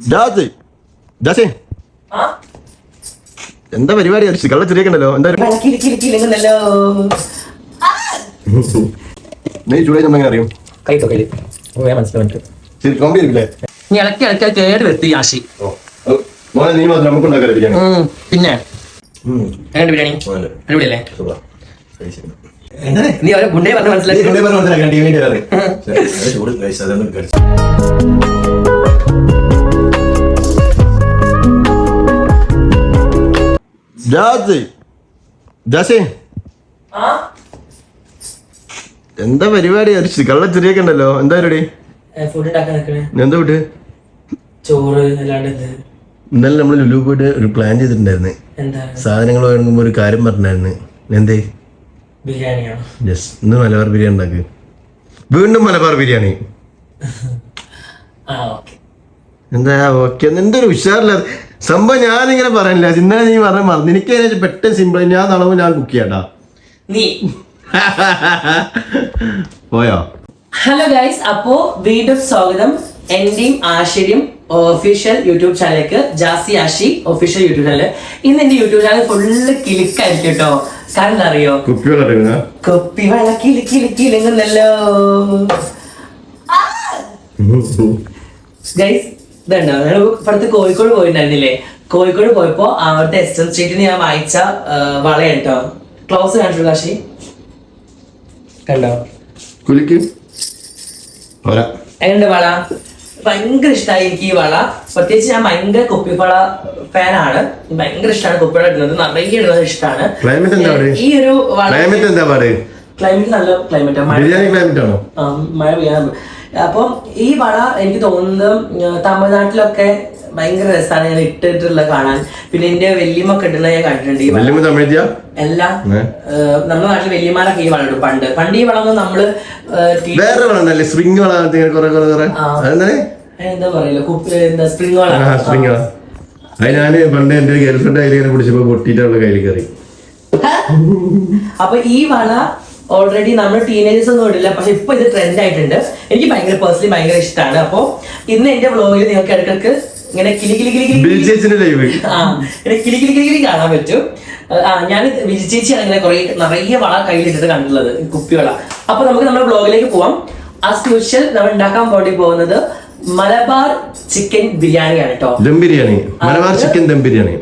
ജാസി ജാസി ആ? എന്താ പരിപാടി? അരിച്ചു കള്ള ചെറിയക്കണ്ടല്ലോ എന്താ നീ ചൂടായി നമ്മൾ അറിയും? കൈ തൊക്കൽ. ഓ മനസ്സിലായി ശരി കോമ്പി ആയിരിക്കില്ലേ നീ ഇളക്കി ഇളക്കി അത് കേട് വരുത്തി ആശി ഓ മോനെ നീ മാത്രം നമുക്ക് ഉണ്ടാക്കാൻ ബിരിയാണി. പിന്നെ. എങ്ങനെ ബിരിയാണി. അടിപൊളിയല്ലേ. നീ അവരെ ഗുണ്ടേ പറഞ്ഞ് മനസ്സിലാക്കി. പറഞ്ഞ് മനസ്സിലാക്കാൻ ചൂട് guys, ജാസി. ജാസി. എന്താ പരിപാടി? കള്ള ചെറിയക്കണ്ടല്ലോ എന്താ പരിപാടി? ഫുഡ് ഉണ്ടാക്കാൻ നിൽക്കണേ. എന്താ വിട്ട് ചോറ് അല്ലാണ്ട് ഇന്നലെ നമ്മൾ ലുലു പോയിട്ട് ഒരു പ്ലാൻ ചെയ്തിട്ടുണ്ടായിരുന്നു. സാധനങ്ങൾ വാങ്ങുമ്പോൾ ഒരു കാര്യം പറഞ്ഞായിരുന്നു എന്തേ? ബിരിയാണിയാണോ? യെസ് ഇന്ന് മലബാർ ബിരിയാണി ഉണ്ടാക്ക്. വീണ്ടും മലബാർ ബിരിയാണി. എന്താ? ഓക്കെ. നിന്റെ ഒരു ഉഷാറില്ല സംഭവം ഞാനിങ്ങനെ പറയണില്ല. ഇന്നലെ നീ പറഞ്ഞ മറന്നു. എനിക്ക് പെട്ടെന്ന് സിമ്പിൾ ഞാൻ നടന്നു ഞാൻ കുക്ക് ചെയ്യാട്ടാ. നീ. പോയോ? ഹലോ ഗൈസ് അപ്പോ വീണ്ടും സ്വാഗതം. എന്റെയും ആശയും ഒഫീഷ്യൽ യൂട്യൂബ് ചാനലിലേക്ക്. Jasi Ashi official YouTube channel ഇന്ന് എന്റെ യൂട്യൂബ് ചാനൽ ഫുള്ള് കിളിക്കായിരിക്കും കേട്ടോ. കാരണം അറിയോ? കൊപ്പി വെള്ള കിളി കിളി കിളിങ്ങുന്നല്ലോ ഗൈസ് ഇതുണ്ടോ? ഞങ്ങൾ ഇപ്പുറത്ത് കോഴിക്കോട് പോയിട്ടുണ്ടായിരുന്നില്ലേ? കോഴിക്കോട് പോയപ്പോ അവിടുത്തെ എസ് എം സ്ട്രീറ്റിന് ഞാൻ വായിച്ച വള കേട്ടോ ക്ലോസ് കാണിച്ചു കാശി? കണ്ടോ? കുലിക്ക്? എങ്ങനെയുണ്ട് വള? ഭയങ്കര ഇഷ്ടമായി എനിക്ക് ഈ വള. പ്രത്യേകിച്ച് ഞാൻ ഭയങ്കര കുപ്പിവള ഫാനാണ്. ഭയങ്കര ഇഷ്ടമാണ് കുപ്പിവള ഇടുന്നത്. നിറയെ ഇടുന്നത് ഇഷ്ടമാണ്? ഈ ഒരു വള ക്ലൈമറ്റ് എന്താ പാട് ക്ലൈമറ്റ് നല്ല ക്ലൈമറ്റ് മഴ ബിരിയാണി ക്ലൈമറ്റ് ആണോ? ആ, മഴ പെയ്യാൻ അപ്പം ഈ വള എനിക്ക് തോന്നുന്നത് തമിഴ്നാട്ടിലൊക്കെ ഭയങ്കര രസമാണ് ഞാൻ ഇട്ടിട്ടുള്ള കാണാൻ. പിന്നെ എന്റെ വല്യമ്മൊക്കെ ഇട്ടുള്ള ഞാൻ കണ്ടിട്ടുണ്ട് ഈ വള. എല്ലാം നമ്മുടെ നാട്ടിൽ വല്യമാരൊക്കെ ഈ വളം ഇടും. പണ്ട്. പണ്ട് ഈ വളം നമ്മൾ വേറെ വളം ആ. അതെന്താ എന്താ പറയില്ല കുപ്പി എന്താ സ്പ്രിംഗ് വള? ആ സ്പ്രിങ് വള. അത് ഞാൻ പണ്ട് എന്റെ ഗേൾഫ്രണ്ട് കയ്യിൽ ഇങ്ങനെ പിടിച്ചപ്പോ പൊട്ടിയിട്ടുള്ള കയ്യിൽ കയറി. അപ്പൊ ഈ വള ഓൾറെഡി നമ്മൾ ടീനേജേഴ്സ് ഒന്നും ഇടില്ല പക്ഷെ ഇപ്പൊ ഇത് ട്രെൻഡ് ആയിട്ടുണ്ട്. എനിക്ക് ഭയങ്കര പേഴ്സണലി ഭയങ്കര ഇഷ്ടമാണ് അപ്പൊ ഇന്ന് എന്റെ വ്ളോഗിൽ നിങ്ങൾക്ക് ഇടയ്ക്കിടയ്ക്ക് ഇങ്ങനെ കിളി കിളി കിളി കിളി ലൈവ് ആ ഇങ്ങനെ കിളി കിളി കിളി കിളി കാണാൻ പറ്റും. ആ ഞാൻ വിജി ചേച്ചിയാണ് ഇങ്ങനെ കുറെ നിറയെ വള കയ്യിലിട്ടിട്ട് കണ്ടിട്ടുള്ളത് ഈ കുപ്പിവള. അപ്പൊ നമുക്ക് നമ്മുടെ വ്ളോഗിലേക്ക് പോവാം. ആസ് യൂഷ്വൽ നമ്മൾ ഉണ്ടാക്കാൻ വേണ്ടി പോകുന്നത് മലബാർ ചിക്കൻ ബിരിയാണിയാണ് കേട്ടോ ദം ബിരിയാണി. മലബാർ ചിക്കൻ ദം ബിരിയാണി.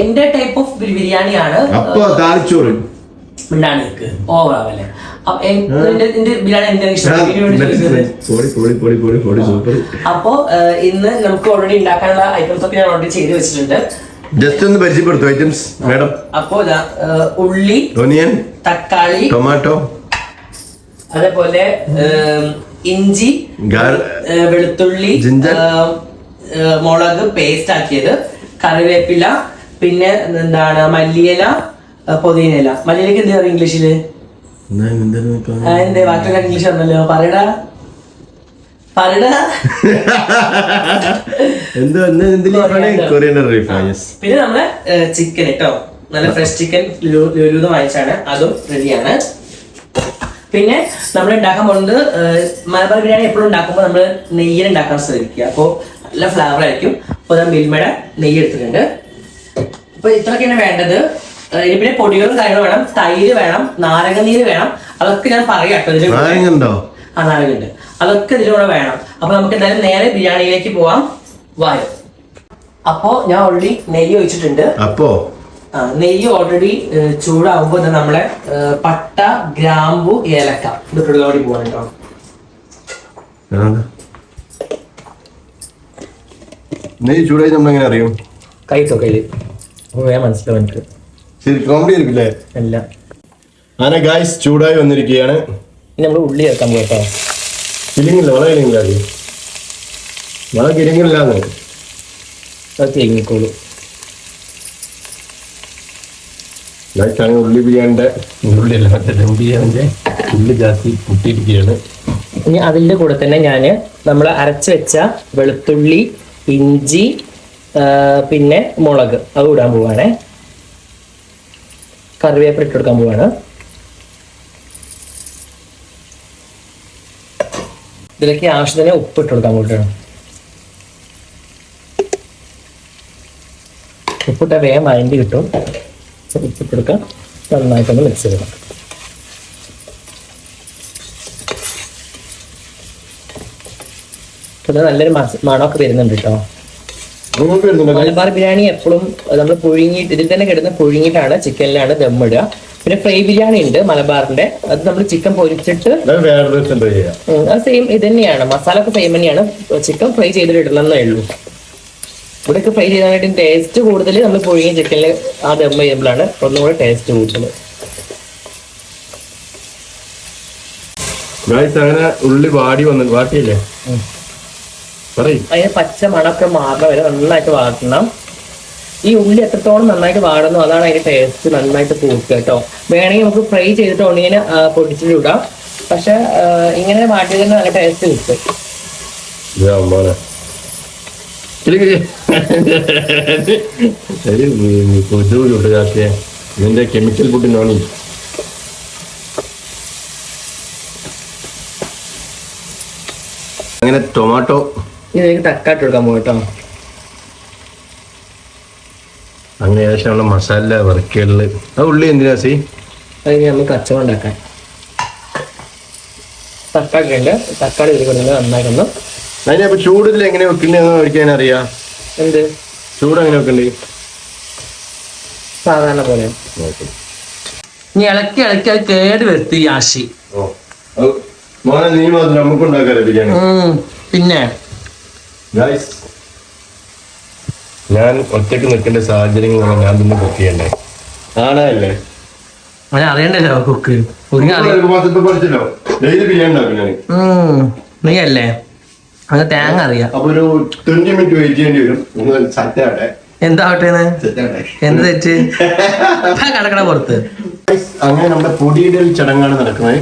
എന്റെ ടൈപ്പ് ഓഫ് ബിരിയാണിയാണ്. അപ്പൊ താളിച്ചോറ് മിണ്ടാണിക്ക് ഓവർ ആവല്ലേ? അപ്പൊ ഇന്ന് നമുക്ക് ഓൾറെഡി ഉണ്ടാക്കാനുള്ള ഐറ്റംസ് ഒക്കെ ഞാൻ ഓൾറെഡി ചെയ്ത് വെച്ചിട്ടുണ്ട്. ജസ്റ്റ് ഒന്ന് പരിചയപ്പെടുത്തു ഐറ്റംസ് മാഡം. അപ്പോ ഉള്ളി ഒനിയൻ തക്കാളി ടൊമാറ്റോ അതേപോലെ ഇഞ്ചി വെളുത്തുള്ളി ജിഞ്ചർ മുളക് പേസ്റ്റ് ആക്കിയത് കറിവേപ്പില പിന്നെ എന്താണ് മല്ലിയില ഏഹ്, മലയാളിക്ക് എന്ത് എന്താ ഇംഗ്ലീഷിൽ ഇംഗ്ലീഷിൽ? ആ, എന്തേ? ഇംഗ്ലീഷ് ആണല്ലോ പറയടാ. പറയടാ. പിന്നെ നമ്മളെ ചിക്കൻ കേട്ടോ നല്ല ഫ്രഷ് ചിക്കൻ ലുലുന്ന് വാങ്ങിച്ചാണ്. അതും റെഡിയാണ് പിന്നെ നമ്മൾ ഉണ്ടാക്കാൻ പോകുന്നത് മലബാർ ബിരിയാണി എപ്പോഴും ഉണ്ടാക്കുമ്പോൾ നമ്മൾ നെയ്യിൽ ഉണ്ടാക്കാൻ ശ്രമിക്കുക അപ്പോൾ നല്ല ഫ്ലേവർ ആയിരിക്കും. അപ്പോൾ ഞാൻ മിൽമയുടെ നെയ്യ് എടുത്തിട്ടുണ്ട്. അപ്പോൾ ഇത്രയൊക്കെയാണ് വേണ്ടത്. ഇനി പിന്നെ പൊടികളും കാര്യങ്ങളും വേണം തൈര് വേണം നാരങ്ങനീര് വേണം. അതൊക്കെ ഞാൻ പറയാം കേട്ടോ ആ നാരങ്ങണ്ട് അതൊക്കെ ഇതിലൂടെ വേണം. അപ്പൊ നമുക്ക് എന്തായാലും നേരെ ബിരിയാണിയിലേക്ക് പോവാം. വായോ. അപ്പോ ഞാൻ ഓൾറെഡി നെയ്യ് ഒഴിച്ചിട്ടുണ്ട്. അപ്പോ? നെയ്യ് ഓൾറെഡി ചൂടാകുമ്പോൾ എന്താ നമ്മളെ പട്ട ഗ്രാമ്പു ഏലക്ക ഇതൊക്കെ പോവാൻ കേട്ടോ. നെയ്യ് ചൂടായി നമ്മൾ എങ്ങനെ അറിയും കൈസോ തൊക്കയിൽ വേഗം മനസ്സിലാവും എനിക്ക്. ശരി കോമഡി ആയിരിക്കില്ലേ? അല്ല. ആന ഗായ്സ് ചൂടായി വന്നിരിക്കുകയാണ്? ഇനി നമ്മൾ ഉള്ളി ചേർക്കാൻ പോകാം ഇല്ലെങ്കിൽ വള ഇല്ലെങ്കിൽ അത് വള കിലിങ്ങില്ലാന്ന് അത് തേങ്ങിക്കോളൂ ഗായ്സ് അങ്ങനെ ഉള്ളി ബിരിയാണിന്റെ ഉള്ളിയല്ല മറ്റേ ദം ബിരിയാണിന്റെ ഉള്ളി ജാസ്തി പൊട്ടിയിരിക്കുകയാണ് ഇനി അതിന്റെ കൂടെ തന്നെ ഞാൻ നമ്മൾ അരച്ച് വെച്ച വെളുത്തുള്ളി ഇഞ്ചി പിന്നെ മുളക്. അത് ഇടാൻ പോവാണേ. കറിവേപ്പില ഇട്ട് കൊടുക്കാൻ പോവാണ്. ഇതിലേക്ക് ആവശ്യത്തിന് ഉപ്പ് ഇട്ട് കൊടുക്കാൻ പോയിട്ടാണ് ഉപ്പിട്ട വേഗം വഴണ്ടി കിട്ടും. ഉപ്പിട്ട് കൊടുക്കാം. നന്നായിട്ടൊന്ന് മിക്സ് ചെയ്യണം ഇത് നല്ലൊരു മണമൊക്കെ വരുന്നുണ്ട് കേട്ടോ. മലബാർ ബിരിയാണി എപ്പോഴും നമ്മൾ പുഴുങ്ങിയിട്ട് ഇതിൽ തന്നെ കിടന്ന് പുഴുങ്ങിയിട്ടാണ് ചിക്കനിലാണ് ദമ്മിടുക. പിന്നെ ഫ്രൈ ബിരിയാണി ഉണ്ട് മലബാറിന്റെ. അത് നമ്മൾ ചിക്കൻ പൊരിച്ചിട്ട് അത് സെയിം ഇത് തന്നെയാണ്. മസാല ഒക്കെ സെയിം തന്നെയാണ്. ചിക്കൻ ഫ്രൈ ചെയ്തിട്ടിടണമെന്നേ ഉള്ളൂ. ഇവിടെയൊക്കെ ഫ്രൈ ചെയ്യാനായിട്ട് ടേസ്റ്റ് കൂടുതൽ നമ്മൾ പുഴുങ്ങിയ ചിക്കനിൽ ആ ദമ്മ ചെയ്യുമ്പോഴാണ് ഒന്നുകൂടെ ടേസ്റ്റ് കൂടുതൽ അങ്ങനെ ഉള്ളി വാടി വന്നു വാട്ടിയില്ലേ? അതിന് പച്ച മണമൊക്കെ മാറുന്ന വരെ നന്നായിട്ട് വാട്ടണം ഈ ഉള്ളി എത്രത്തോളം നന്നായിട്ട് വാടുന്നു അതാണ് അതിന്റെ ടേസ്റ്റ് നന്നായിട്ട് കൂട്ടുക കേട്ടോ വേണമെങ്കിൽ നമുക്ക് ഫ്രൈ ചെയ്തിട്ട് ഒന്നിങ്ങനെ പൊടിച്ചിട്ട് ഇടാം. പക്ഷെ ഇങ്ങനെ വാട്ടിയതിന് നല്ല ടേസ്റ്റ് കിട്ടും. ഇതിന്റെ കെമിക്കൽ ഫുഡിനാണ് അങ്ങനെ ടൊമാറ്റോ ഇതിലേക്ക് തക്കാട്ട് കൊടുക്കാൻ പോകും കേട്ടോ അങ്ങനെ ഏകദേശം നമ്മളെ മസാല വറക്കലിൽ. ആ ഉള്ളി എന്തിനാ സി? അതിന് നമ്മൾ കച്ചവടം ഉണ്ടാക്കാൻ. തക്കാളി ഉണ്ട് തക്കാളി ഇതിൽ കൊടുക്കുന്നത് നന്നായിട്ടൊന്ന് അതിനെ അപ്പൊ ചൂടിൽ എങ്ങനെ വെക്കണ്ടെന്ന് ഒരിക്കാൻ അറിയാം എന്ത്? ചൂട് എങ്ങനെ വെക്കണ്ടേ സാധാരണ പോലെ. ഇനി ഇളക്കി ഇളക്കി അത് കേട് വരുത്തി ആശി. ഓ. മോനെ നീ മാത്രം നമുക്ക് ഉണ്ടാക്കാൻ പിന്നെ ഗൈസ് ഞാൻ ഒറ്റയ്ക്ക് നിൽക്കേണ്ട സാഹചര്യങ്ങളാണ് ഞാൻ തന്നെ കുക്ക് ചെയ്യണ്ടേ? ആണല്ലേ? അങ്ങനെ അറിയണ്ടല്ലോ കുക്ക് നീയല്ലേ നീ? അല്ലേ അങ്ങനെ തേങ്ങ അറിയാം. എന്താവട്ടെ എന്ത് തെറ്റ്? കടക്കണ കിടക്കണ പുറത്ത്. അങ്ങനെ നമ്മുടെ പൊടിയിടൽ ചടങ്ങാണ് നടക്കുന്നത്.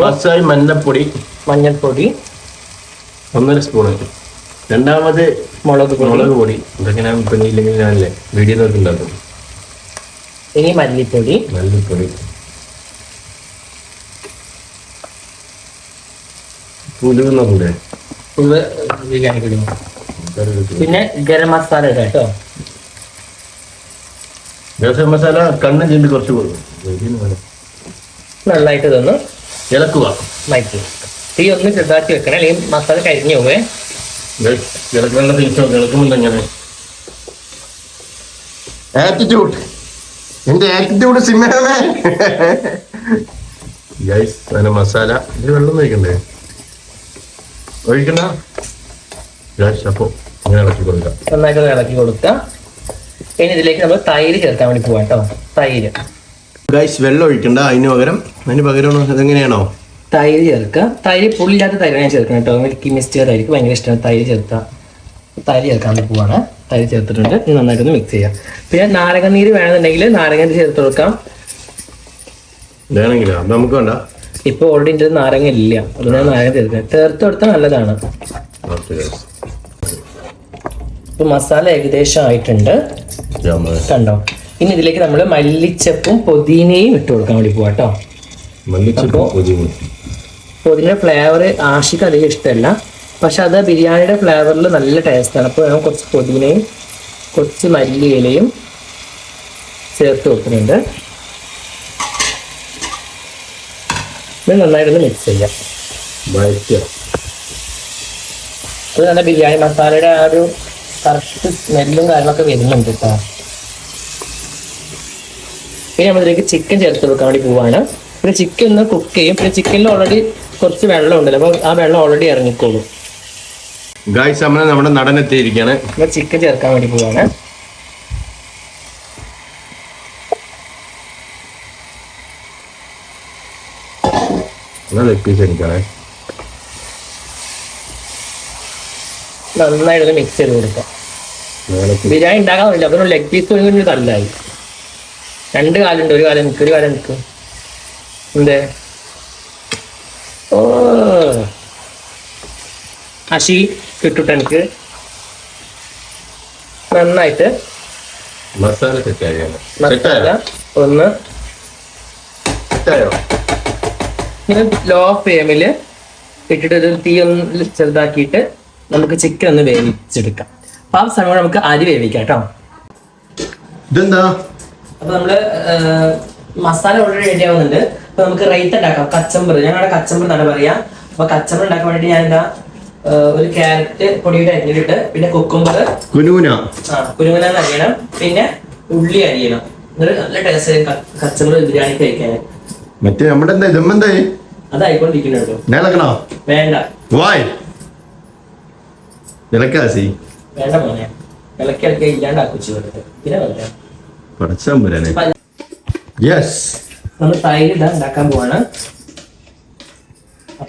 ഫസ്റ്റായി മഞ്ഞപ്പൊടി മഞ്ഞൾപ്പൊടി. ഒന്നര സ്പൂണ് രണ്ടാമത് മുളക് പൊടി. മുളക് പൊടി. ഇതൊക്കെ ഞാൻ പിന്നെ ഇല്ലെങ്കിൽ ഞാനല്ലേ? വീഡിയോ നോക്കി ഉണ്ടാക്കും ഇനി മല്ലിപ്പൊടി. മല്ലിപ്പൊടി. ബിരിയാണി പൊടി. പിന്നെ ഗരം മസാല ഇടാം കേട്ടോ. ഗരം മസാല കണ്ണും ചെണ്ട് കുറച്ച് കൊടുക്കും. നന്നായിട്ട് ഇതൊന്ന് ഇളക്കുക. മൈക്കി തീ ഒന്ന് ചെറുതാക്കി വെക്കണം. അല്ലെങ്കിൽ മസാല കരിഞ്ഞു പോവേ. ഇളക്കേണ്ട തിരിച്ചോ എങ്ങനെ ആറ്റിറ്റ്യൂഡ് എന്റെ ആറ്റിറ്റ്യൂഡ് സിമ്മേ ഗൈസ് അതിന് മസാല ഇത് വെള്ളം ഒഴിക്കണ്ടേ? ഒഴിക്കണ്ട? ഗൈസ് അപ്പോൾ ഇങ്ങനെ ഇളക്കി കൊടുക്കാം. നന്നായിട്ട് ഇളക്കി കൊടുക്കാം. ഇനി ഇതിലേക്ക് നമ്മൾ തൈര് ചേർക്കാൻ വേണ്ടി പോവാം കേട്ടോ തൈര്. ഗൈസ് വെള്ളം ഒഴിക്കണ്ട. അതിന് പകരം അതിന് പകരം ഇതെങ്ങനെയാണോ? തൈര് ചേർക്കുക. തൈര് പുള്ളില്ലാത്ത തൈര് ഞാൻ ചേർക്കണം കേട്ടോ. മിൽക്കി മിസ്റ്റ് തൈര് ഭയങ്കര ഇഷ്ടമാണ്. തൈര് ചേർക്കുക തൈര് ചേർക്കാൻ പോവാണ്. തൈര് ചേർത്തിട്ടുണ്ട്. ഇത് നന്നായിട്ടൊന്ന് മിക്സ് ചെയ്യാം. പിന്നെ നാരങ്ങ നീര് വേണമെന്നുണ്ടെങ്കിൽ നാരങ്ങ നീര് ചേർത്ത് കൊടുക്കാം. നമുക്ക് വേണ്ട. ഇപ്പോൾ ഓൾറെഡി എന്റെ നാരങ്ങ ഇല്ല. അതുകൊണ്ട് നാരങ്ങ ചേർക്കാം ചേർത്ത് കൊടുത്താൽ നല്ലതാണ്. ഇപ്പൊ മസാല ഏകദേശം ആയിട്ടുണ്ട്. കണ്ടോ? ഇനി ഇതിലേക്ക് നമ്മൾ മല്ലിച്ചപ്പും പുതിനയും ഇട്ട് കൊടുക്കാൻ വേണ്ടി പോവാട്ടോ മല്ലിച്ചപ്പും മല്ലിച്ചപ്പ് പുതിയ പുതിന ഫ്ലേവർ ആഷിക്ക് അധികം ഇഷ്ടമല്ല. പക്ഷെ അത് ബിരിയാണിയുടെ ഫ്ലേവറിൽ നല്ല ടേസ്റ്റാണ് അപ്പോൾ ഞാൻ കുറച്ച് പുതിനയും കുറച്ച് മല്ലിയിലയും ചേർത്ത് വെക്കുന്നുണ്ട്. ഇത് നന്നായിട്ടൊന്ന് മിക്സ് ചെയ്യാം. വഴറ്റുക. അത് നല്ല ബിരിയാണി മസാലയുടെ ആ ഒരു കറക്റ്റ് സ്മെല്ലും കാര്യങ്ങളൊക്കെ വരുന്നുണ്ട് കേട്ടോ പിന്നെ നമ്മളിതിലേക്ക് ചിക്കൻ ചേർത്ത് വെക്കാൻ വേണ്ടി പോവാണ്. പിന്നെ ചിക്കൻ ഒന്ന് കുക്ക് ചെയ്യും. പിന്നെ ചിക്കനിൽ ഓൾറെഡി കുറച്ച് വെള്ളം ഉണ്ടല്ലോ. അപ്പൊ ആ വെള്ളം ഓൾറെഡി ഇറങ്ങിക്കോളും. ഗായ്സ് അമ്മ നമ്മുടെ നടൻ എത്തിയിരിക്കുകയാണ് അപ്പോൾ ചിക്കൻ ചേർക്കാൻ വേണ്ടി പോവാണ്. നന്നായിട്ടൊന്ന് മിക്സ് ചെയ്ത് കൊടുക്കാം. ബിരിയാണി ഉണ്ടാക്കാൻ പറ്റില്ല. അപ്പൊ ലെഗ് പീസ് ഒരു തല്ലായി. രണ്ട് കാലുണ്ട്. ഒരു കാലം നിൽക്കും ഒരു കാലം നിൽക്കും എന്തേ? അശി കിട്ടിട്ട് എനിക്ക് നന്നായിട്ട് മസാല മസാല ഒന്ന് ഞാൻ ഇങ്ങനെ ലോ ഫ്ലെയിമിൽ ഇട്ടിട്ട് ഇത് തീ ഒന്ന് ചെറുതാക്കിയിട്ട് നമുക്ക് ചിക്കൻ ഒന്ന് വേവിച്ചെടുക്കാം. അപ്പൊ ആ സമയം നമുക്ക് അരി വേവിക്കാം കേട്ടോ. ഇതെന്താ? അപ്പൊ നമ്മൾ മസാല ഓൾറെഡി റെഡി ആവുന്നുണ്ട്. അപ്പൊ നമുക്ക് റൈത്ത് ഉണ്ടാക്കാം. കച്ചമ്പർ ഞങ്ങളുടെ കച്ചമ്പർ എന്നാണ് പറയാ? അപ്പൊ കച്ചമ്പർ ഉണ്ടാക്കാൻ വേണ്ടി ഞാൻ എന്താ ഒരു ക്യാരറ്റ് പൊടിയുടെ അരിഞ്ഞിട്ട് പിന്നെ കുക്കുമ്പർ കുനുകുന ആ അരിയണം. പിന്നെ ഉള്ളി അരിയണം. എന്നിട്ട് നല്ല ടേസ്റ്റ് കച്ചമ്പർ ബിരിയാണി കഴിക്കാൻ മറ്റേ നമ്മുടെ എന്താ ഇതെന്തായി അതായിക്കൊണ്ടിരിക്കുന്നുണ്ടോ. നിലക്കണോ വേണ്ട. വായ്. നിലക്കാസി വേണ്ട മോനെ. ഇളക്കി ഇളക്കി ഇല്ലാണ്ടാക്കുച്ചു വെറുതെ പിന്നെ വേണ്ട. പടച്ചാൻ പോരാനെ. അപ്പൊ യെസ് നമ്മൾ തൈര് ഇതാ ഉണ്ടാക്കാൻ പോവാണ്.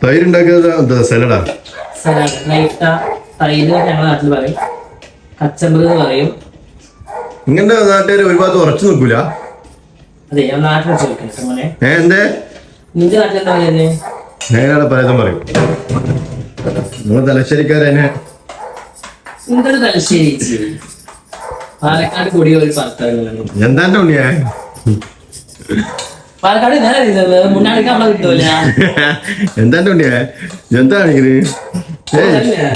തൈര് ഉണ്ടാക്കുന്നത് എന്താ സലഡാ? സലാഡ് ലൈറ്റ തൈര് ഞങ്ങളുടെ നാട്ടിൽ പറയും. കച്ചമ്പറ് എന്ന് പറയും. ഇങ്ങനത്തെ നാട്ടുകാർ ഒരു ഭാഗത്ത് ഉറച്ചു നിൽക്കൂല? അതെ ഞാൻ നാട്ടിൽ വെച്ച് നോക്കാം മോനെ ഏ എന്തേ? നിന്റെ നാട്ടിൽ എന്താ പറയുന്നത് നേരെ പലതും പറയും. നമ്മൾ തലശ്ശേരിക്കാരനെ എന്തൊരു തലശ്ശേരി. പാലക്കാട് കൂടി ഒരു ഭർത്താവുകളുണ്ട് എന്താ ഉണ്ണിയാ? പാലക്കാട് നമ്മളെ കിട്ടൂല. ഉണ്ണിയാ? എന്താണ് ഇത് ഏയ്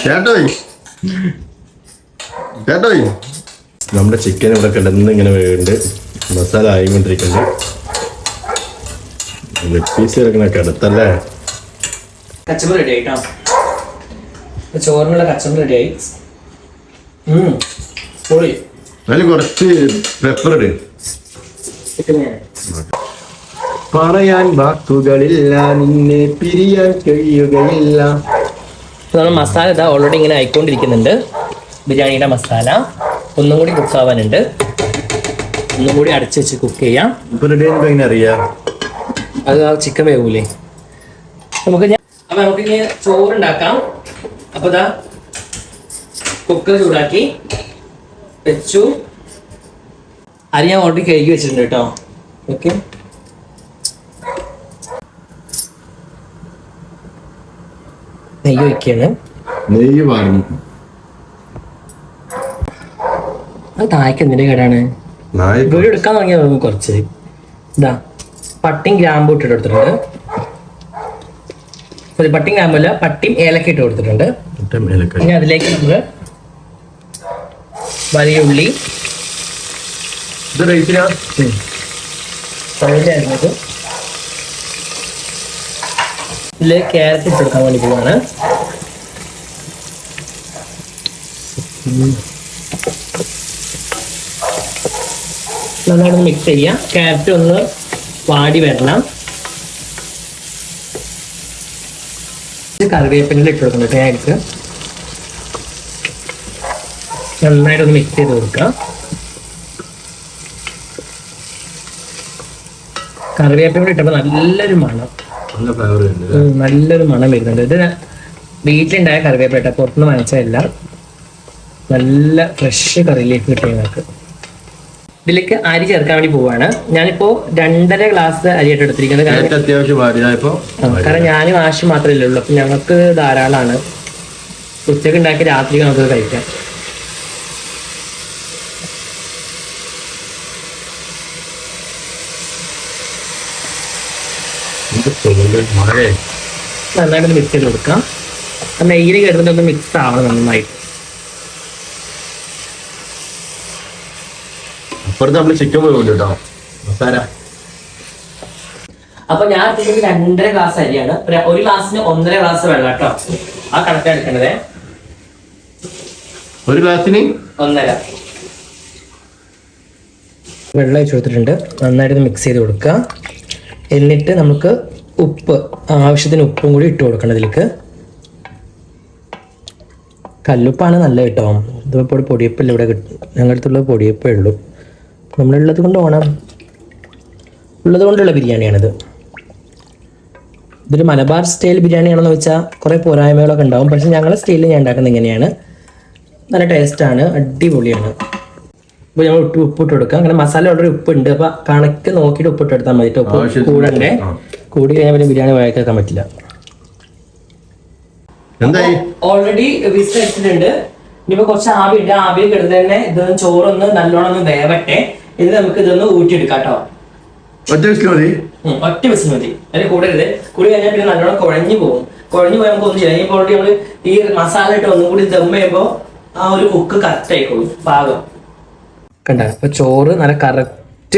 ചേട്ടോയ്. ചേട്ടോയ്. നമ്മുടെ ചിക്കൻ ഇവിടെ കിടന്ന് ഇങ്ങനെ വേണ്ട് മസാല ആയിക്കൊണ്ടിരിക്കുന്നുണ്ട്. ലെഗ് പീസ് കിടക്കണ കിടത്തല്ലേ? കച്ചമ്പ് റെഡി ആയിട്ടോ? ചോറിനുള്ള കച്ചമ്പ് റെഡി ആയി. പൊളി. അതിൽ കുറച്ച് ഞാൻ പറയാൻ വാക്കുകളില്ല നിന്നെ പിരിയാൻ കഴിയുകയില്ല. നമ്മൾ മസാല ഇതാ ഓൾറെഡി ഇങ്ങനെ ആയിക്കൊണ്ടിരിക്കുന്നുണ്ട്. ബിരിയാണിയുടെ മസാല ഒന്നും കൂടി കുക്ക് ആവാനുണ്ട്. ഒന്നും കൂടി അടച്ച് വെച്ച് കുക്ക് ചെയ്യാം. അറിയാം? അത് ആ ചിക്കൻ വേവൂലേ? നമുക്ക് ഞാൻ അപ്പൊ നമുക്ക് ഇനി ചോറുണ്ടാക്കാം. അപ്പൊ ഇതാ കുക്കർ ചൂടാക്കി വെച്ചു. അരി ഞാൻ ഓൾറെഡി കഴുകി വെച്ചിട്ടുണ്ട് കേട്ടോ. ഓക്കെ നെയ്യ് ഒഴിക്കാണ് നെയ്യ് വാങ്ങി അത് താഴേക്ക് എന്തിന്റെ കേടാണ്? വീട് എടുക്കാൻ തുടങ്ങിയ കുറച്ച്. ഇതാ പട്ടിയും ഗ്രാമ്പും ഇട്ട് കൊടുത്തിട്ടുണ്ട്. സോറി പട്ടിയും ഗ്രാമ്പല്ല പട്ടിയും ഏലക്ക ഇട്ട് കൊടുത്തിട്ടുണ്ട്. ഇനി അതിലേക്ക് നമ്മൾ വലിയ ഉള്ളി. ഇത് റേറ്റിനാ പഴയ അരിഞ്ഞത് ഇതിൽ ക്യാരറ്റ് ഇട്ട് കൊടുക്കാൻ വേണ്ടി പോവാണ്. നന്നായിട്ട് മിക്സ് ചെയ്യാം. ക്യാരറ്റ് ഒന്ന് വാടി വരണം. കറിവേപ്പിന്റെ ഇട്ട് കൊടുക്കണം ക്യാരറ്റ് നന്നായിട്ടൊന്ന് മിക്സ് ചെയ്ത് കൊടുക്കാം കറിവേപ്പില കൂടി ഇട്ടപ്പോൾ നല്ലൊരു മണം. നല്ലൊരു മണം വരുന്നുണ്ട്. ഇത് വീട്ടിലുണ്ടായ കറിവേപ്പില പുറത്തുനിന്ന് വാങ്ങിച്ചതല്ല നല്ല ഫ്രഷ് കറി ലീഫ് കിട്ടിയ ഞങ്ങൾക്ക്. ഇതിലേക്ക് അരി ചേർക്കാൻ വേണ്ടി പോവാണ്. ഞാനിപ്പോ രണ്ടര ഗ്ലാസ് അരിയായിട്ട് എടുത്തിരിക്കുന്നത്. കാരണം ഞാനും ആശു മാത്രമല്ലേ ഉള്ളൂ. അപ്പൊ ഞങ്ങൾക്ക് ധാരാളമാണ്. ഉച്ചയ്ക്ക് ഉണ്ടാക്കി രാത്രി നമുക്ക് കഴിക്കാം. മഴ നന്നായിട്ട് മിക്സ് ചെയ്ത് കൊടുക്കാം. ആ നെയ്യിൽ കിടന്നിട്ടൊന്ന് മിക്സ് ആവണം നന്നായിട്ട്. അപ്പുറത്ത് നമ്മൾ ചിക്കൻ പോയി കേട്ടോ. മസാല. അപ്പൊ ഞാൻ രണ്ടര ഗ്ലാസ് അരിയാണ്. ഒരു- ഒരു ഗ്ലാസ്സിന് ഒന്നര ഗ്ലാസ് വെള്ളം കേട്ടോ. ആ കണക്കാണ് എടുക്കേണ്ടത് ഒരു ഗ്ലാസ്സിന് ഒന്നര. വെള്ളം ഒഴിച്ചു കൊടുത്തിട്ടുണ്ട്. നന്നായിട്ട് മിക്സ് ചെയ്ത് കൊടുക്കുക. എന്നിട്ട് നമുക്ക് ഉപ്പ് ആവശ്യത്തിന് ഉപ്പും കൂടി ഇട്ട് കൊടുക്കണം ഇതിലേക്ക്. കല്ലുപ്പാണ് നല്ല കേട്ടോ. ഇതിപ്പോൾ പൊടിയപ്പല്ല ഇവിടെ കിട്ടും ഞങ്ങളുടെ അടുത്തുള്ള പൊടിയപ്പേ ഉള്ളൂ. നമ്മളുള്ളത് കൊണ്ട് ഓണം ഉള്ളത് കൊണ്ടുള്ള ബിരിയാണിയാണിത്. ഇതൊരു മലബാർ സ്റ്റൈൽ ബിരിയാണിയാണെന്ന് വെച്ചാൽ കുറേ പോരായ്മകളൊക്കെ ഉണ്ടാവും. പക്ഷേ ഞങ്ങളുടെ സ്റ്റൈലിൽ ഞാൻ ഉണ്ടാക്കുന്നത് ഇങ്ങനെയാണ്. നല്ല ടേസ്റ്റാണ് അടിപൊളിയാണ്. അപ്പോൾ ഞങ്ങൾ ഉപ്പ് ഉപ്പിട്ട് കൊടുക്കാം. അങ്ങനെ മസാല ഓൾറെഡി ഉപ്പുണ്ട്. അപ്പോൾ കണക്ക് നോക്കിയിട്ട് ഉപ്പിട്ട് എടുത്താൽ മതി. ഉപ്പ്. കൂടണ്ടേ. കൂടി കഴിഞ്ഞാൽ പിന്നെ ബിരിയാണി വായിക്കാൻ പറ്റില്ല. എന്തായി? ഓൾറെഡി വിസിൽ വെച്ചിട്ടുണ്ട് ഇനിയിപ്പോ കുറച്ച് ആവി ഉണ്ട്. ആവി കിടന്ന് തന്നെ ഇത് ചോറൊന്ന് നല്ലോണം ഒന്ന് വേവട്ടെ. ഇത് നമുക്ക് ഇതൊന്ന് ഊറ്റിയെടുക്കാം കേട്ടോ. ഒറ്റ വിസിൽ മതി. ഒറ്റ വിസിൽ മതി. അതിന് കൂടരുത്. കൂടി കഴിഞ്ഞാൽ പിന്നെ നല്ലോണം കുഴഞ്ഞു പോകും. കുഴഞ്ഞു പോയാൽ നമുക്ക് ഒന്നും ചെയ്യാം. ഇപ്പോൾ ഓൾറെഡി നമ്മൾ ഈ മസാല ഇട്ട് ഒന്നും കൂടി ദം ചെയ്യുമ്പോൾ ആ ഒരു കുക്ക് കറക്റ്റ് ആയിക്കോളും പാകം. കണ്ട? അപ്പൊ ചോറ് നല്ല കറക്റ്റ്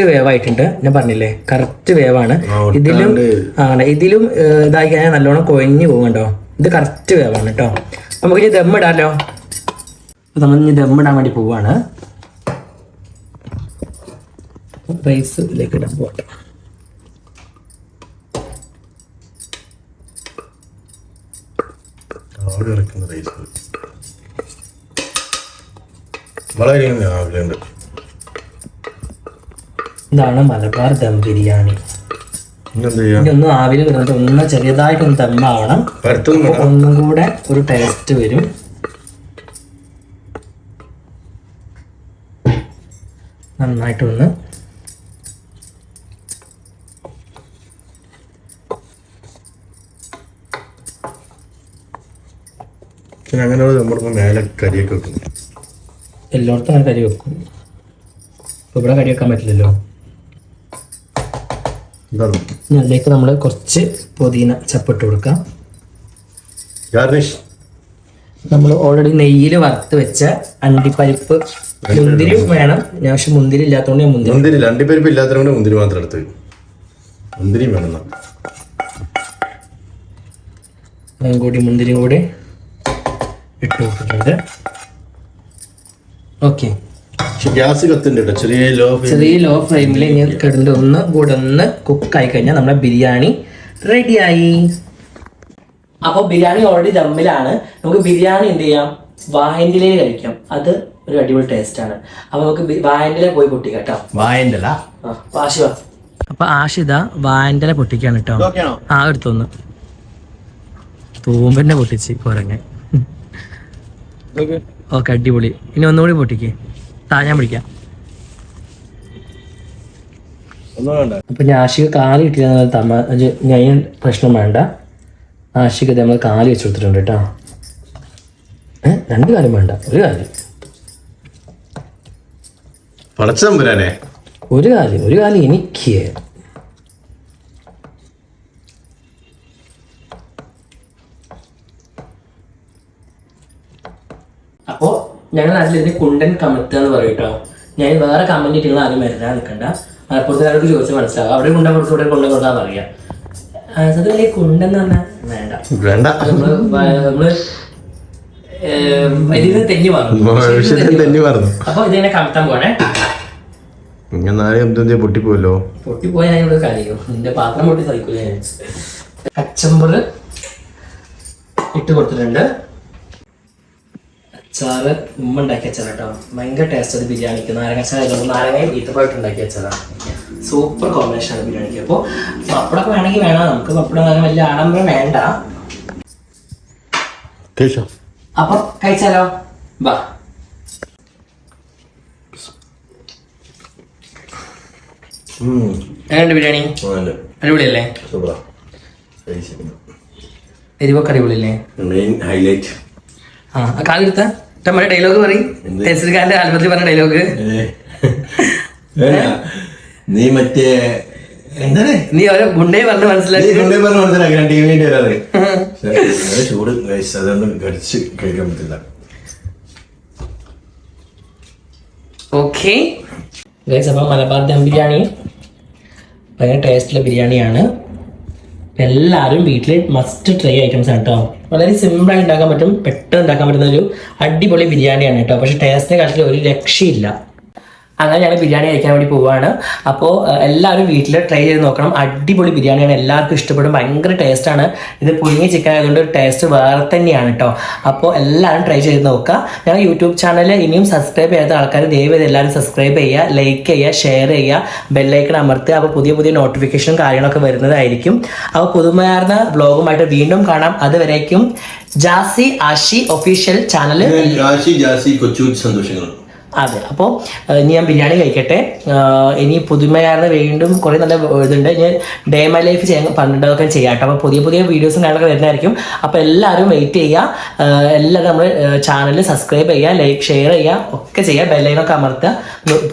വേവായിട്ടുണ്ട്. ഞാൻ പറഞ്ഞില്ലേ? കറക്റ്റ് വേവാണ്. ഇതിലും ആണ്. ഇതിലും ഇതായി കഴിഞ്ഞാൽ നല്ലോണം കൊഴിഞ്ഞു പോകും കേട്ടോ. ഇത് കറക്റ്റ് വേവാണ് കേട്ടോ. നമുക്ക് ഇനി ദമ്മിടാലോ അപ്പൊ നമ്മൾ ഇനി ഇടാൻ വേണ്ടി പോവാണ്. റൈസ് ഇതിലേക്ക് ഇടാൻ റൈസ്. വളരെ ആഗ്രഹമുണ്ട്. ഇതാണ് മലബാർ ദം ബിരിയാണി. ഇന്നെന്ത് ചെയ്യാം വരുന്നത് ഒന്ന് ചെറിയതായിട്ടൊന്ന് ദമ്മാവണം ഒന്നും കൂടെ ഒരു ടേസ്റ്റ് വരും. നന്നായിട്ടൊന്ന് പിന്നെ അങ്ങനെ നമ്മളിപ്പോ മേലെ കരിയൊക്കെ വെക്കുന്നു. എല്ലായിടത്തും അങ്ങനെ കരി വെക്കും ഇവിടെ കരി വെക്കാൻ പറ്റില്ലല്ലോ. ഇനി അതിലേക്ക് നമ്മൾ കുറച്ച് പുതിന ചപ്പിട്ട് കൊടുക്കാം. ഗാർണിഷ്. നമ്മൾ ഓൾറെഡി നെയ്യിൽ വറുത്ത് വെച്ച അണ്ടിപ്പരിപ്പ് മുന്തിരി വേണം. ഞാൻ പക്ഷെ മുന്തിരി ഇല്ലാത്തതുകൊണ്ട് ഞാൻ മുന്തിരി മുന്തിരി അണ്ടിപ്പരിപ്പ് ഇല്ലാത്തതുകൊണ്ട് മുന്തിരി മാത്രം എടുത്ത് മുന്തിരി വേണം. അതും കൂടി മുന്തിരി കൂടി ഇട്ട് കൊടുത്തിട്ടുണ്ട്. ഓക്കെ ഗ്യാസ് കത്തുണ്ട് ചെറിയ ലോ ചെറിയ ലോ ഫ്ലെയിമിൽ ഇനി കിടന്നിട്ട് ഒന്ന് കൂടെ ഒന്ന് കുക്കായി കഴിഞ്ഞാൽ നമ്മുടെ ബിരിയാണി റെഡിയായി അപ്പോൾ ബിരിയാണി ഓൾറെഡി ദമ്മിലാണ്. നമുക്ക് ബിരിയാണി എന്ത് ചെയ്യാം? വായന്റിലേ കഴിക്കാം. അത് ഒരു അടിപൊളി ടേസ്റ്റ് ആണ്. അപ്പോൾ നമുക്ക് വായന്റില പോയി പൊട്ടി കേട്ടോ. വായന്റെ ആ അപ്പോൾ വാ. അപ്പോൾ ആഷിത വായന്റില പൊട്ടിക്കാണ് കേട്ടോ. ആ എടുത്തൊന്ന്. തൂമ്പന്നെ പൊട്ടിച്ച് കുരങ്ങൻ. ഓക്കെ അടിപൊളി. ഇനി ഒന്നുകൂടി പൊട്ടിക്ക്. താ ഞാൻ പിടിക്കാം ഒന്നും അപ്പൊ ഞാൻ ആഷിക കാൽ കിട്ടിയ തമ്മ ഞാൻ പ്രശ്നം വേണ്ട. ആഷിക നമ്മൾ കാൽ വെച്ച് കൊടുത്തിട്ടുണ്ട് കേട്ടോ. രണ്ട് കാലം വേണ്ട ഒരു കാൽ. പടച്ചം വരാനേ. ഒരു കാൽ ഒരു കാൽ എനിക്ക് അപ്പോ ഞങ്ങൾ ഇതിന് കുണ്ടൻ കമത്ത് എന്ന് പറയും കേട്ടോ ഞാൻ വേറെ കമന്റ് ഇട്ട് നിങ്ങൾ ആരും വരാൻ നിൽക്കണ്ട മലപ്പുറത്തുകാർക്ക് ചോദിച്ചാൽ മനസ്സിലാവും അവിടെ കുണ്ടൻ കൊടുത്തു ഇവിടെ കുണ്ടൻ കൊടുത്താൽ പറയാ. അത് വലിയ കുണ്ടൻ എന്ന് പറഞ്ഞാൽ വേണ്ട. വേണ്ട. നമ്മൾ ഇതിന് തെഞ്ഞു പറഞ്ഞു അപ്പൊ ഇതിനെ കമത്താൻ പോണേ. ഇങ്ങനെ നാളെ എന്തെന്താ പൊട്ടിപ്പോയല്ലോ പൊട്ടിപ്പോയാൽ ഞാൻ ഇവിടെ കരയോ നിന്റെ പാത്രം പൊട്ടി സഹിക്കൂലേ കച്ചമ്പറ് ഇട്ട് കൊടുത്തിട്ടുണ്ട്. അച്ചാറ് ഉമ്മ ഉണ്ടാക്കിയ അച്ചാർ കേട്ടോ. ഭയങ്കര ടേസ്റ്റ് അത് ബിരിയാണിക്ക്. നാരങ്ങ ചാറ് നാരങ്ങയും ഈത്തപ്പഴം ഉണ്ടാക്കിയ അച്ചാറാണ് സൂപ്പർ കോമ്പിനേഷൻ ആണ് ബിരിയാണിക്ക്. അപ്പോൾ പപ്പടമൊക്കെ വേണമെങ്കിൽ വേണം. നമുക്ക് പപ്പടം അങ്ങനെ വലിയ ആഡംബരം വേണ്ട. അപ്പൊ കഴിച്ചാലോ? വാ. എങ്ങനെയുണ്ട് ബിരിയാണി? അടിപൊളിയല്ലേ? സൂപ്പറാ. എരിവൊക്കെ അടിപൊളിയല്ലേ? മെയിൻ ഹൈലൈറ്റ് ആ കാലെടുത്ത നമ്മുടെ ഡയലോഗ് പറയും. തെസിൽഖാന്റെ ആൽബത്തിൽ പറഞ്ഞ ഡയലോഗ് നീ മറ്റേ നീ ഓരോ ഗുണ്ടേ പറഞ്ഞ് മനസ്സിലാക്കി. ഗുണ്ടേ പറഞ്ഞ മനസ്സിലാക്കി. ടി വിന്റെ വരാതെ ചൂട്. അതൊന്നും കടിച്ച് കഴിക്കാൻ പറ്റില്ല. ഓക്കെ. അപ്പം മലബാർ ദം ബിരിയാണി. ഭയങ്കര ടേസ്റ്റുള്ള ബിരിയാണിയാണ്. എല്ലാവരും വീട്ടിൽ മസ്റ്റ് ട്രൈ ഐറ്റംസ് ആണ് കേട്ടോ വളരെ സിമ്പിളായി ഉണ്ടാക്കാൻ പറ്റും പെട്ടെന്ന് ഉണ്ടാക്കാൻ പറ്റുന്ന ഒരു അടിപൊളി ബിരിയാണിയാണ് കേട്ടോ പക്ഷെ ടേസ്റ്റിനെ കാര്യത്തിൽ ഒരു രക്ഷയില്ല. അങ്ങനെ ഞങ്ങൾ ബിരിയാണി കഴിക്കാൻ വേണ്ടി പോവുകയാണ് അപ്പോൾ എല്ലാവരും വീട്ടിൽ ട്രൈ ചെയ്ത് നോക്കണം. അടിപൊളി ബിരിയാണിയാണ്. എല്ലാവർക്കും ഇഷ്ടപ്പെടും. ഭയങ്കര ടേസ്റ്റാണ് ഇത് പുഴുങ്ങിയ ചിക്കൻ ആയതുകൊണ്ട് ടേസ്റ്റ് വേറെ തന്നെയാണ് കേട്ടോ അപ്പോൾ എല്ലാവരും ട്രൈ ചെയ്ത് നോക്കുക. ഞങ്ങൾ യൂട്യൂബ് ചാനൽ ഇനിയും സബ്സ്ക്രൈബ് ചെയ്യാത്ത ആൾക്കാർ ദയവേത് എല്ലാവരും സബ്സ്ക്രൈബ് ചെയ്യുക ലൈക്ക് ചെയ്യുക ഷെയർ ചെയ്യുക ബെല്ലൈക്കൺ അമർത്തുക. അപ്പോൾ പുതിയ പുതിയ നോട്ടിഫിക്കേഷനും കാര്യങ്ങളൊക്കെ വരുന്നതായിരിക്കും. അപ്പോൾ പുതുമയാർന്ന ബ്ലോഗുമായിട്ട് വീണ്ടും കാണാം. അതുവരേക്കും ജാസി ആഷി ഒഫീഷ്യൽ ചാനൽ കാശി ജാസി കൊച്ചു സന്തോഷങ്ങൾ. അതെ അപ്പോൾ ഇനി ഞാൻ ബിരിയാണി കഴിക്കട്ടെ. ഇനി പുതുമയാർന്ന വീണ്ടും കുറേ നല്ല ഇതുണ്ട്. ഞാൻ ഡേ മൈ ലൈഫ് ചെയ്യാൻ പണ്ടൊക്കെ ചെയ്യാം കേട്ടോ. അപ്പോൾ പുതിയ പുതിയ വീഡിയോസും കാര്യങ്ങളൊക്കെ വരുന്നതായിരിക്കും. അപ്പോൾ എല്ലാവരും വെയിറ്റ് ചെയ്യുക എല്ലാവരും നമ്മൾ ചാനൽ സബ്സ്ക്രൈബ് ചെയ്യുക ലൈക്ക് ഷെയർ ചെയ്യുക ഒക്കെ ചെയ്യുക ബെല്ലൈനൊക്കെ അമർത്തുക.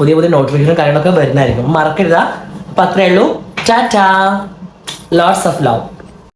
പുതിയ പുതിയ നോട്ടിഫിക്കേഷൻ കാര്യങ്ങളൊക്കെ വരുന്നതായിരിക്കും. മറക്കരുത്. അപ്പോൾ അത്രയേ ഉള്ളൂ. Tata lots of love